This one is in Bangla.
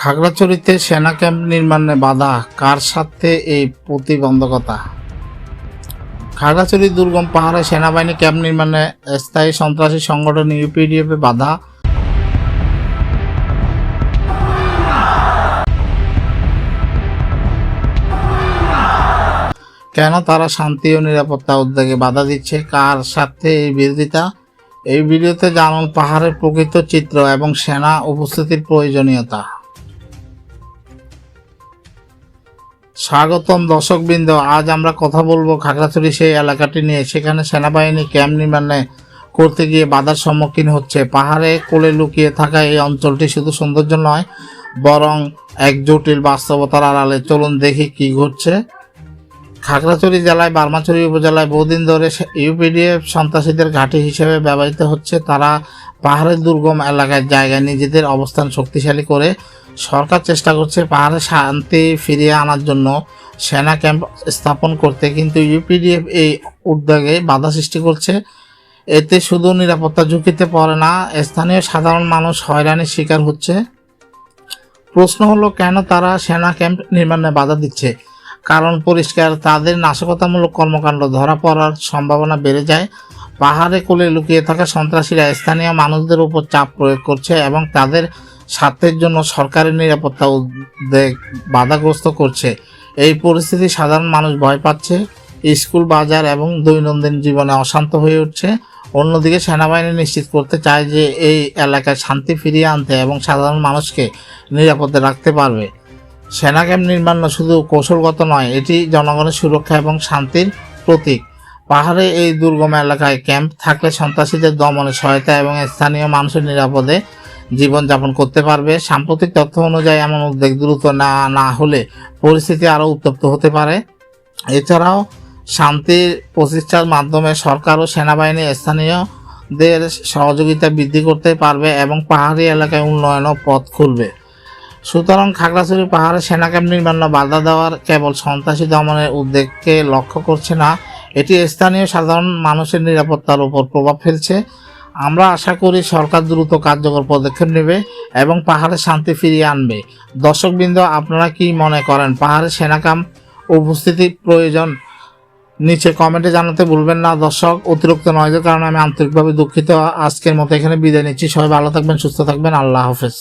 খাগড়াছড়িতে সেনা ক্যাম্প নির্মাণে বাধা, কার সাথে এই প্রতিবন্ধকতা? খাগড়াছড়ি দুর্গম পাহাড়ে সেনাবাহিনী ক্যাম্প নির্মাণে স্থায়ী সন্ত্রাসী সংগঠন ইউপিডিএফে বাধা। কেন তারা শান্তি ও নিরাপত্তা উদ্যোগে বাধা দিচ্ছে? কার সাথে এই বিরোধিতা? এই ভিডিওতে জানুন পাহাড়ের প্রকৃত চিত্র এবং সেনা উপস্থিতির প্রয়োজনীয়তা। স্বাগতম দর্শকবৃন্দ, আজ আমরা কথা বলব খাগড়াছড়ি সেই এলাকাটি নিয়ে। সেখানে সেনাবাহিনী ক্যাম্প নির্মাণে করতে গিয়ে বাধার সম্মুখীন হচ্ছে। পাহাড়ে কোলে লুকিয়ে থাকা এই অঞ্চলটি শুধু সৌন্দর্য নয়, বরং এক জটিল বাস্তবতার আড়ালে। চলুন দেখি কি ঘটছে। খাগড়াছড়ি জেলায়, বার্মাছড়ি উপজেলায় বহুদিন ধরে ইউপিডিএফ সন্ত্রাসীদের ঘাঁটি হিসেবে ব্যবহৃত হচ্ছে। তারা পাহাড়ের দুর্গম এলাকার জায়গায় নিজেদের অবস্থান শক্তিশালী করে সরকার চেষ্টা করছে পাহাড়ে শান্তি ফিরিয়ে আনার জন্য সেনা ক্যাম্প স্থাপন করতে, কিন্তু ইউপিডিএফ এই উদ্যোগে বাধা সৃষ্টি করছে। এতে শুধু নিরাপত্তা ঝুঁকিতে পড়ে না, স্থানীয় সাধারণ মানুষ হয়রানির শিকার হচ্ছে। প্রশ্ন হলো, কেন তারা সেনা ক্যাম্প নির্মাণে বাধা দিচ্ছে? কারণ পরিষ্কার, তাদের নাশকতামূলক কর্মকাণ্ড ধরা পড়ার সম্ভাবনা বেড়ে যায়। পাহাড়ে কোলে লুকিয়ে থাকা সন্ত্রাসীরা স্থানীয় মানুষদের উপর চাপ প্রয়োগ করছে এবং তাদের স্বার্থের জন্য সরকারের নিরাপত্তা উদ্বেগ বাধাগ্রস্ত করছে। এই পরিস্থিতি সাধারণ মানুষ ভয় পাচ্ছে। স্কুল, বাজার এবং দৈনন্দিন জীবনে অশান্ত হয়ে উঠছে। অন্যদিকে সেনাবাহিনী নিশ্চিত করতে চায় যে এই এলাকায় শান্তি ফিরিয়ে আনতে এবং সাধারণ মানুষকে নিরাপদে রাখতে পারবে। সেনা ক্যাম্প নির্মাণ শুধু কৌশলগত নয়, এটি জনগণের সুরক্ষা এবং শান্তির প্রতীক। পাহাড়ে এই দুর্গম এলাকায় ক্যাম্প থাকলে সন্ত্রাসীদের দমনে সহায়তা এবং স্থানীয় মানুষের নিরাপদে জীবনযাপন করতে পারবে। সাম্প্রতিক তথ্য অনুযায়ী এমন উদ্যোগ দ্রুত না না হলে পরিস্থিতি আরও উত্তপ্ত হতে পারে। এছাড়াও শান্তির প্রচেষ্টার মাধ্যমে সরকার ও সেনাবাহিনী স্থানীয়দের সহযোগিতা বৃদ্ধি করতে পারবে এবং পাহাড়ি এলাকায় উন্নয়নও পথ খুলবে। সুতরাং খাগড়াছড়ি পাহাড়ে সেনা ক্যাম্প নির্মাণ বাধা দেওয়ার কেবল সন্ত্রাসী দমনের উদ্যোগকে লক্ষ্য করছে না, এটি স্থানীয় সাধারণ মানুষের নিরাপত্তার উপর প্রভাব ফেলছে। আমরা আশা করি সরকার দ্রুত কার্যকর পদক্ষেপ নেবে এবং পাহাড়ে শান্তি ফিরিয়ে আনবে। দর্শকবৃন্দ, আপনারা কি মনে করেন, পাহাড়ে সেনাকাম উপস্থিতি প্রয়োজন? নিচে কমেন্টে জানাতে ভুলবেন না। দর্শক, অতিরিক্ত নয়দের কারণে আমি আন্তরিকভাবে দুঃখিত। আজকের মতো এখানে বিদায় নিচ্ছি। সবাই ভালো থাকবেন, সুস্থ থাকবেন। আল্লাহ হাফেজ।